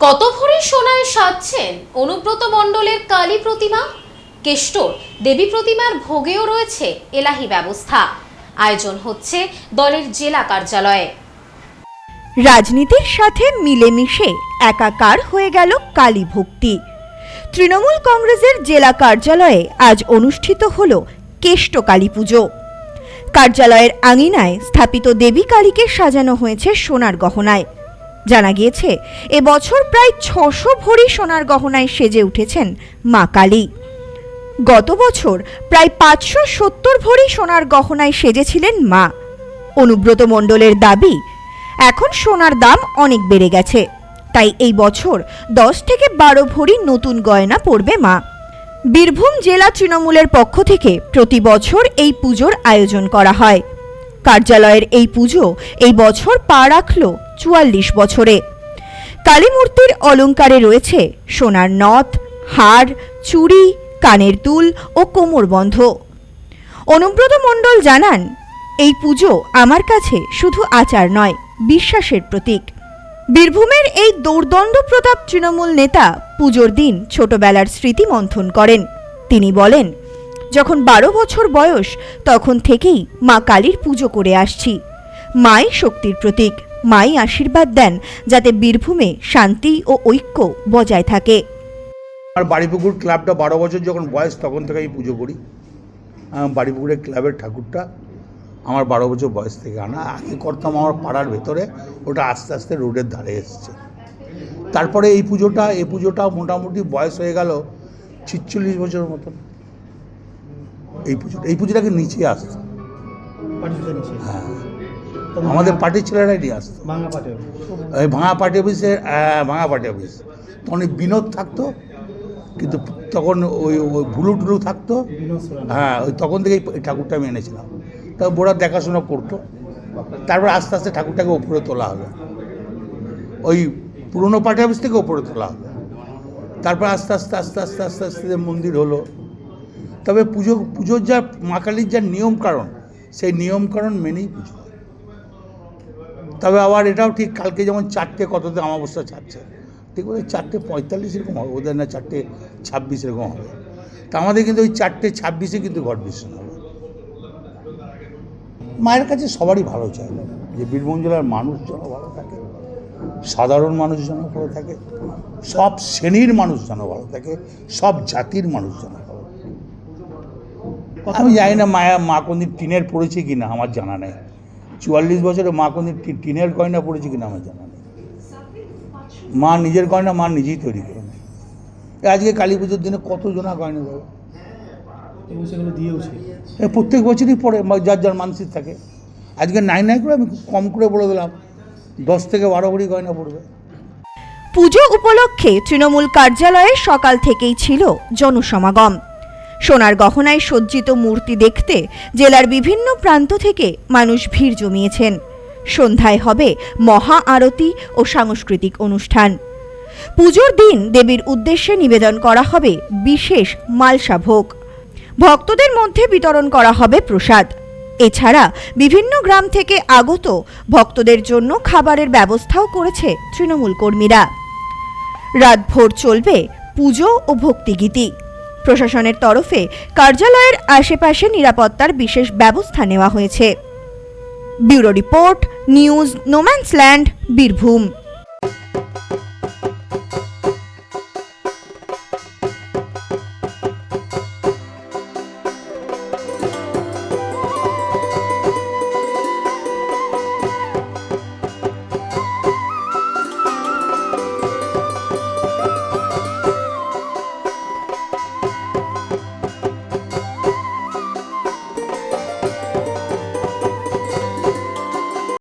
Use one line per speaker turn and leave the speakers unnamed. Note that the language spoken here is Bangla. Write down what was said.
কত ভরি সোনায় সাজছেন অনুব্রত মণ্ডলের কালী প্রতিমা? কেষ্টর দেবী প্রতিমার ভোগেও রয়েছে এলাহি ব্যবস্থা। আয়োজন হচ্ছে দলের জেলা কার্যালয়ে।
রাজনীতির সাথে মিলেমিশে একাকার হয়ে গেল কালী ভক্তি। তৃণমূল কংগ্রেসের জেলা কার্যালয়ে আজ অনুষ্ঠিত হল কেষ্ট কালী পুজো। কার্যালয়ের আঙিনায় স্থাপিত দেবী কালীকে সাজানো হয়েছে সোনার গহনায়। জানা গিয়েছে এবছর প্রায় ছশো ভরি সোনার গহনায় সেজে উঠেছেন মা কালী। গত বছর প্রায় পাঁচশো সত্তর ভরি সোনার গহনায় সেজেছিলেন মা। অনুব্রত মণ্ডলের দাবি, এখন সোনার দাম অনেক বেড়ে গেছে। তাই এই বছর দশ থেকে বারো ভরি নতুন গয়না পরবে মা। বীরভূম জেলা তৃণমূলের পক্ষ থেকে প্রতি বছর এই পুজোর আয়োজন করা হয়। কার্যালয়ের এই পুজো এই বছর পা রাখল চুয়াল্লিশ বছরে। কালীমূর্তির অলঙ্কারে রয়েছে সোনার নথ, হার, চুড়ি, কানের দুল ও কোমরবন্ধ অনুব্রত মণ্ডল জানান, এই পুজো আমার কাছে শুধু আচার নয়, বিশ্বাসের প্রতীক। বীরভূমের এই দৌর্দণ্ড প্রতাপ তৃণমূল নেতা পুজোর দিন ছোটবেলার স্মৃতি মন্থন করেন। তিনি বলেন, যখন বারো বছর বয়স, তখন থেকেই মা কালীর পুজো করে আসছি। মাই শক্তির প্রতীক। মাই আশীর্বাদ দেন যাতে বীরভূমে শান্তি ও ঐক্য বজায় থাকে।
আমার বাড়িপুকুর ক্লাবটা বারো বছর যখন বয়স তখন থেকে আমি পুজো করি। বাড়িপুকুরের ক্লাবের ঠাকুরটা আমার বারো বছর বয়স থেকে আনা। আগে করতাম আমার পাড়ার ভেতরে ওটা আস্তে আস্তে রোডের ধারে এসছে। তারপরে এই পুজোটা এই পুজোটা মোটামুটি বয়স হয়ে গেল ছিচল্লিশ বছর মতন। এই পুজোটা এই পুজোটাকে নিচে আসতো হ্যাঁ। আমাদের পার্টির ছেলেরাই নিয়ে আসতো। ওই ভাঙা পার্টি অফিসে। ভাঙা পার্টি অফিস। তখন বিনোদ থাকতো কিন্তু তখন ওই ওই ভুলু টুলু থাকতো। হ্যাঁ ওই তখন থেকেই ঠাকুরটা আমি এনেছিলাম। তা বোরা দেখাশোনা করতো। তারপর আস্তে আস্তে ঠাকুরটাকে ওপরে তোলা হলো। ওই পুরনো পার্টি অফিস থেকে ওপরে তোলা হলো। তারপর আস্তে আস্তে আস্তে আস্তে আস্তে আস্তে মন্দির হলো। তবে পুজো পুজোর যা মা কালীর যা নিয়ম কারণ সেই নিয়ম কারণ মেনেই পুজো। হয়। তবে আবার এটাও ঠিক, কালকে যেমন চারটে কততে অমাবস্যা ছাড়ছে, ঠিক ওই চারটে পঁয়তাল্লিশ এরকম হবে, ওদের না চারটে ছাব্বিশ এরকম হবে। তা আমাদের কিন্তু ওই চারটে ছাব্বিশে কিন্তু ঘট বিসর্জন হবে। মায়ের কাছে সবারই ভালো চাই যে বীরভূম জেলার মানুষ যেন ভালো থাকে, সাধারণ মানুষ যেন ভালো থাকে, সব শ্রেণির মানুষ যেন ভালো থাকে, সব জাতির মানুষ যেন ভালো আমি জানি না মায়া, মা কোনদিন টিনের পড়েছে কি না আমার জানা নেই। চুয়াল্লিশ বছরে মা কোনদিন টি- টিনের গয়না পড়েছে কিনা আমার জানা নেই। মা নিজের গয়না মা নিজেই তৈরি করে নেয়। আজকে কালী পুজোর দিনে কত জনা গয়না দেবে
সেগুলো দিয়েওছে
প্রত্যেক বছরই পড়ে যার যার মানসিক থাকে। আজকে নাই নাই করে আমি খুব কম করে বলে দিলাম দশ থেকে বারো ভরি গয়না পড়বে
পুজো উপলক্ষে তৃণমূল কার্যালয়ে সকাল থেকেই ছিল জনসমাগম। সোনার গহনায় সজ্জিত মূর্তি দেখতে জেলার বিভিন্ন প্রান্ত থেকে মানুষ ভিড় জমিয়েছেন। সন্ধ্যায় হবে মহা আরতি ও সাংস্কৃতিক অনুষ্ঠান। পুজোর দিন দেবীর উদ্দেশ্যে নিবেদন করা হবে বিশেষ মালসা ভোগ। ভক্তদের মধ্যে বিতরণ করা হবে প্রসাদ। এছাড়া বিভিন্ন গ্রাম থেকে আগত ভক্তদের জন্য খাবারের ব্যবস্থাও করেছে তৃণমূল কর্মীরা। রাতভর চলবে পুজো ও ভক্তিগীতি। প্রশাসনের তরফে কার্যালয়ের আশেপাশে নিরাপত্তার বিশেষ ব্যবস্থা নেওয়া হয়েছে। Bureau report news no man's land Birbhum.